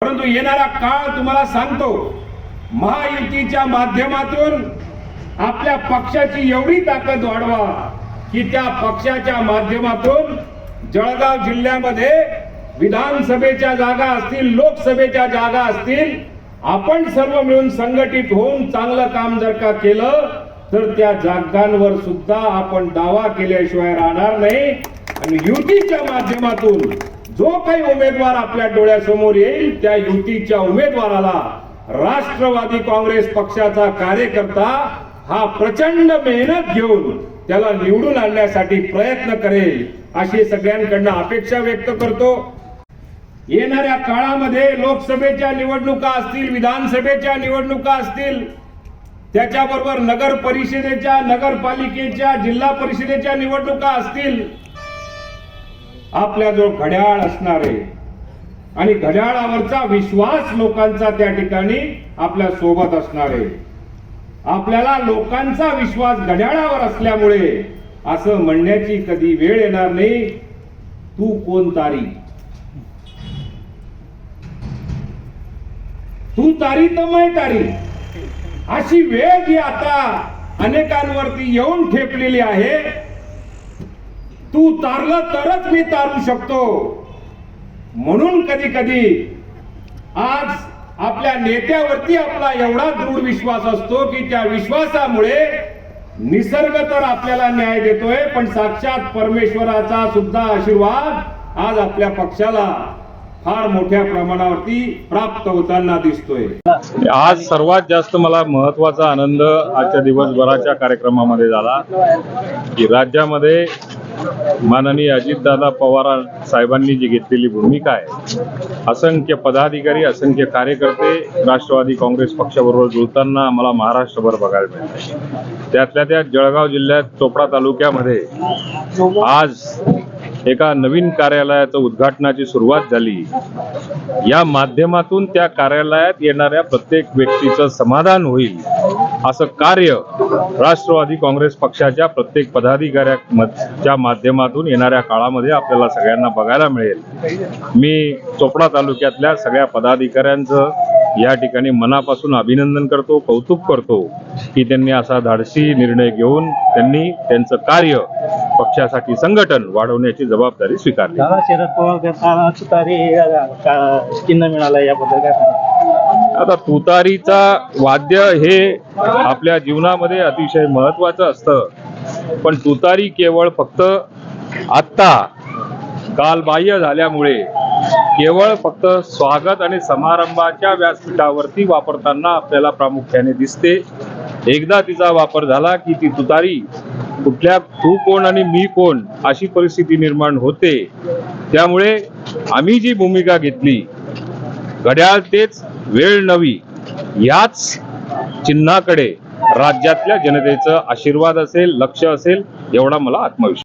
परंतु येणारा काळ तुम्हाला सांगतो महायुतीच्या माध्यमातून आपल्या पक्षाची एवढी ताकद वाढवा की त्या पक्षाच्या माध्यमातून जळगाव जिल्ह्यामध्ये विधानसभेच्या जागा असतील लोकसभेच्या जागा असतील आपण सर्व मिळून संघटित होऊन चांगलं काम जर का केलं तर त्या जागांवर सुद्धा आपण दावा केल्याशिवाय राहणार नाही. आणि युतीच्या माध्यमातून जो काही उमेदवार आपल्या डोळ्यासमोर येईल त्या युतीच्या उमेदवाराला राष्ट्रवादी काँग्रेस पक्षाचा कार्यकर्ता हा प्रचंड मेहनत घेऊन त्याला निवडून आणण्यासाठी प्रयत्न करेल अशी सगळ्यांकडनं अपेक्षा व्यक्त करतो. येणाऱ्या काळामध्ये लोकसभेच्या निवडणुका असतील विधानसभेच्या निवडणुका असतील त्याच्याबरोबर नगर परिषदेच्या नगरपालिकेच्या जिल्हा परिषदेच्या निवडणुका असतील आपल्या जो घड्याळ असणार आहे. आणि घड्याळावरचा विश्वास लोकांचा त्या ठिकाणी आपल्यासोबत असणार आहे. आपल्याला लोकांचा विश्वास घड्याळावर असल्यामुळे असं म्हणण्याची कधी वेळ येणार नाही. तू कोण तारी? तू तारी तर मै तारी. अशी वेळ जी आता अनेकांवरती येऊन ठेपलेली आहे तू तारलं तरच मी तारू शकतो. म्हणून कधी कधी आज आपल्या नेत्यावरती आपला एवढा दृढ विश्वास असतो की त्या विश्वासामुळे निसर्ग तर आपल्याला न्याय देतोय पण साक्षात परमेश्वराचा सुद्धा आशीर्वाद आज आपल्या पक्षाला फार मोठ्या प्रमाणावरती प्राप्त होताना दिसतोय. आज सर्वात जास्त मला महत्त्वाचा आनंद आजच्या दिवसभराच्या कार्यक्रमामध्ये झाला की राज्यामध्ये माननीय अजितदादा पवार साहेबांनी जी घेतलेली भूमिका आहे असंख्य पदाधिकारी असंख्य कार्यकर्ते राष्ट्रवादी काँग्रेस पक्षाबरोबर जुळताना आम्हाला महाराष्ट्रभर बघायला मिळते त्यातल्या त्यात जळगाव जिल्ह्यात चोपडा तालुक्यामध्ये आज एका नवीन कार्यालयाचं उद्घाटनाची सुरुवात झाली. या माध्यमातून त्या कार्यालयात येणाऱ्या प्रत्येक व्यक्तीचं समाधान होईल. असं कार्य राष्ट्रवादी काँग्रेस पक्षाच्या प्रत्येक पदाधिकाऱ्याच्या माध्यमातून येणाऱ्या काळामध्ये आपल्याला सगळ्यांना बघायला मिळेल. मी चोपडा तालुक्यातल्या सगळ्या पदाधिकाऱ्यांचं या ठिकाणी मनापासून अभिनंदन करतो कौतुक करतो की त्यांनी असा धाडसी निर्णय घेऊन त्यांनी त्यांचं कार्य पक्षासाठी संघटन वाढवण्याची जबाबदारी स्वीकारली. शरद पवार चिन्ह मिळालं याबद्दल काय आता तुतारीचा वाद्य हे आपल्या जीवनामध्ये अतिशय महत्वाचं असतं. पण तुतारी केवळ फक्त आत्ता कालबाह्य झाल्यामुळे केवळ फक्त स्वागत आणि समारंभाच्या व्यासपीठावरती वापरताना आपल्याला प्रामुख्याने दिसते. एकदा तिचा वापर झाला की ती तुतारी कुठल्या तू कोण आणि मी कोण अशी परिस्थिती निर्माण होते. त्यामुळे आम्ही जी भूमिका घेतली घड्याळ तेच वेळ नवी. याच चिन्हाकडे राज्यातल्या जनतेचं आशीर्वाद असेल लक्ष असेल एवढा मला आत्मविश्वास.